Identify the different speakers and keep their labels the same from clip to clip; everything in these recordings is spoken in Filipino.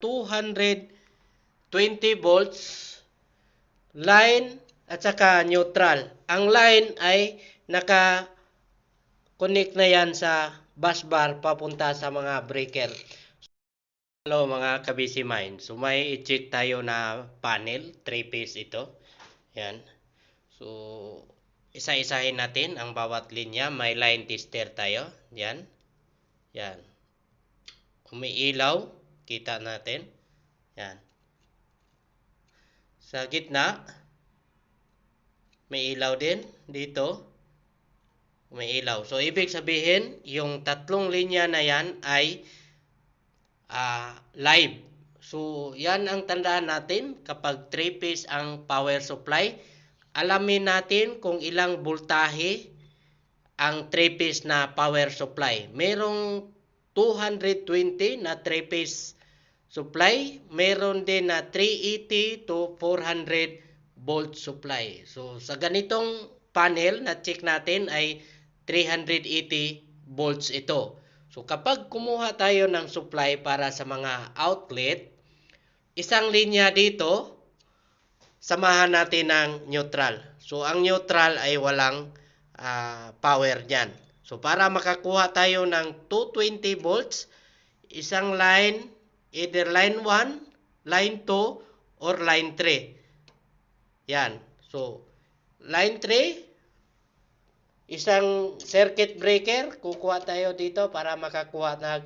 Speaker 1: 220 volts line at saka neutral. Ang line ay naka connect na yan sa bus bar papunta sa mga breaker. Hello mga kabisi mine. So may i-check tayo na panel, 3 piece ito. Yan. So isa-isahin natin ang bawat linya. May line tester tayo. Yan. Yan. Umiilaw. Kita natin. Yan. Sa gitna, may ilaw din dito. May ilaw. So, ibig sabihin, yung tatlong linya na yan ay ah, live. So, yan ang tandaan natin kapag 3-phase ang power supply. Alamin natin kung ilang voltahe ang 3-phase na power supply. Merong 220 na 3-phase supply. Meron din na 380 to 400 volt supply. So, sa ganitong panel na check natin ay 380 volts ito. So, kapag kumuha tayo ng supply para sa mga outlet, isang linya dito, samahan natin ng neutral. So, ang neutral ay walang ah, power niyan. So, para makakuha tayo ng 220 volts, isang line, either line 1, line 2, or line 3. Yan. So, line 3, isang circuit breaker, kukuha tayo dito para makakuha ng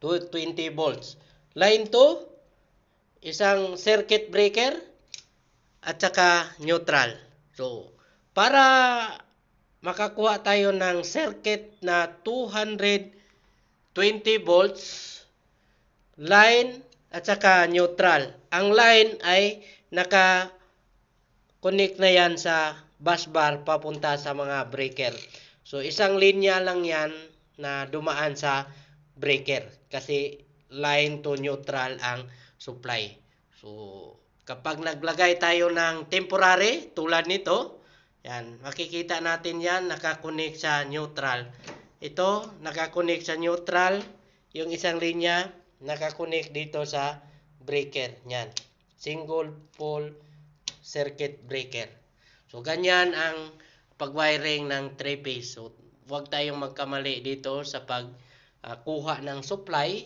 Speaker 1: 220 volts. Line 2, isang circuit breaker, at saka neutral. So, para makakuha tayo ng circuit na 220 volts, line at saka neutral. Ang line ay naka connect na yan sa bus bar papunta sa mga breaker. So isang linya lang yan na dumaan sa breaker kasi line to neutral ang supply. So kapag naglagay tayo ng temporary tulad nito, yan, makikita natin yan nakakonek sa neutral. Ito, nakakonek sa neutral. Yung isang linya, nakakonek dito sa breaker. Yan. Single pole circuit breaker. So, ganyan ang pag-wiring ng 3-phase. So, huwag tayong magkamali dito sa pagkuha ng supply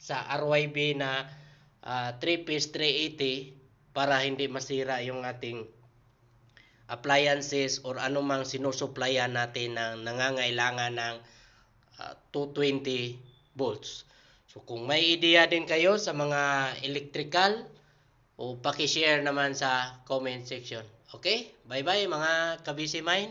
Speaker 1: sa RYB na ah, 3-phase 380 para hindi masira yung ating appliances or anumang sinusuplayan natin na nangangailangan ng ah, 220 volts. So kung may ideya din kayo sa mga electrical, o paki-share naman sa comment section. Okay? Bye-bye mga kabisi mine.